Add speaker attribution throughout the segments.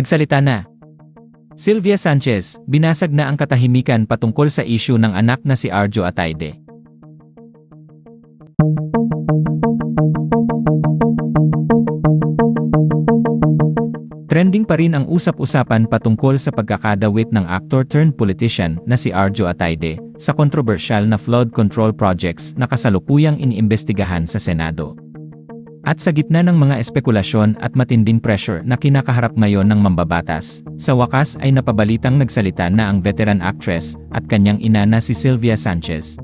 Speaker 1: Nagsalita na. Sylvia Sanchez, binasag na ang katahimikan patungkol sa isyu ng anak na si Arjo Atayde. Trending pa rin ang usap-usapan patungkol sa pagkakadawit ng actor turned politician na si Arjo Atayde sa kontrobersyal na flood control projects na kasalukuyang iniimbestigahan sa Senado. At sa gitna ng mga espekulasyon at matinding pressure na kinakaharap ngayon ng mambabatas, sa wakas ay napabalitang nagsalita na ang veteran actress at kanyang ina na si Sylvia Sanchez.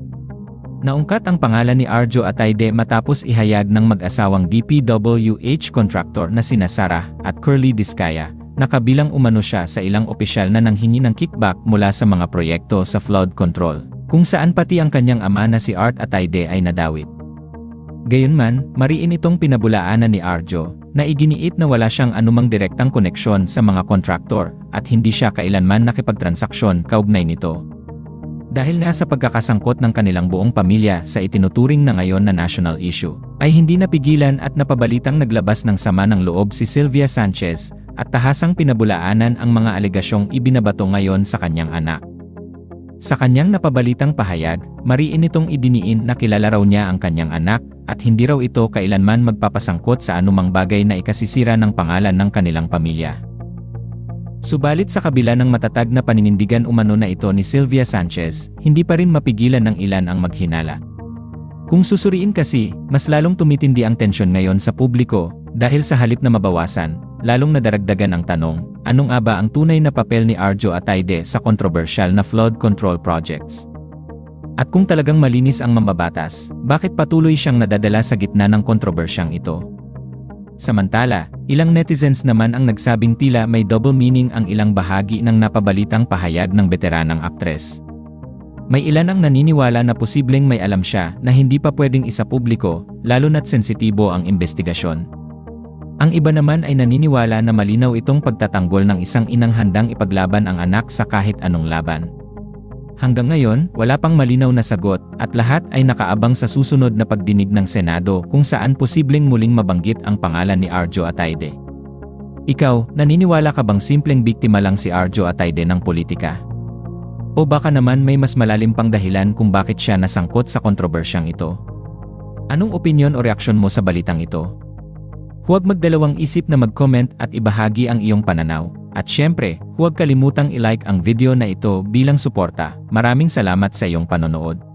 Speaker 1: Naungkat ang pangalan ni Arjo Atayde matapos ihayag ng mag-asawang DPWH contractor na sina Sarah at Curly Discaya, na kabilang umano siya sa ilang opisyal na nanghingi ng kickback mula sa mga proyekto sa flood control, kung saan pati ang kanyang ama na si Art Atayde ay nadawit. Gayunman, mariin itong pinabulaanan ni Arjo, na iginiit na wala siyang anumang direktang koneksyon sa mga kontraktor, at hindi siya kailanman nakipagtransaksyon kaugnay nito. Dahil na sa pagkakasangkot ng kanilang buong pamilya sa itinuturing na ngayon na national issue, ay hindi napigilan at napabalitang naglabas ng sama ng loob si Sylvia Sanchez at tahasang pinabulaanan ang mga alegasyong ibinabato ngayon sa kanyang anak. Sa kanyang napabalitang pahayag, mariin itong idiniin na kilala raw niya ang kanyang anak at hindi raw ito kailanman magpapasangkot sa anumang bagay na ikasisira ng pangalan ng kanilang pamilya. Subalit sa kabila ng matatag na paninindigan umano na ito ni Sylvia Sanchez, hindi pa rin mapigilan ng ilan ang maghinala. Kung susuriin kasi, mas lalong tumitindi ang tensyon ngayon sa publiko dahil sa halip na mabawasan, lalong nadaragdagan ang tanong, anong aba ang tunay na papel ni Arjo Atayde sa kontrobersyal na flood control projects? At kung talagang malinis ang mambabatas, bakit patuloy siyang nadadala sa gitna ng kontrobersyang ito? Samantala, ilang netizens naman ang nagsabing tila may double meaning ang ilang bahagi ng napabalitang pahayag ng veteranang aktres. May ilan ang naniniwala na posibleng may alam siya na hindi pa pwedeng isa publiko, lalo na't sensitibo ang investigasyon. Ang iba naman ay naniniwala na malinaw itong pagtatanggol ng isang inang handang ipaglaban ang anak sa kahit anong laban. Hanggang ngayon, wala pang malinaw na sagot at lahat ay nakaabang sa susunod na pagdinig ng Senado kung saan posibleng muling mabanggit ang pangalan ni Arjo Atayde. Ikaw, naniniwala ka bang simpleng biktima lang si Arjo Atayde ng politika? O baka naman may mas malalim pang dahilan kung bakit siya nasangkot sa kontrobersyang ito? Anong opinion o reaksyon mo sa balitang ito? Huwag magdalawang isip na mag-comment at ibahagi ang iyong pananaw. At syempre, huwag kalimutang i-like ang video na ito bilang suporta. Maraming salamat sa iyong panonood.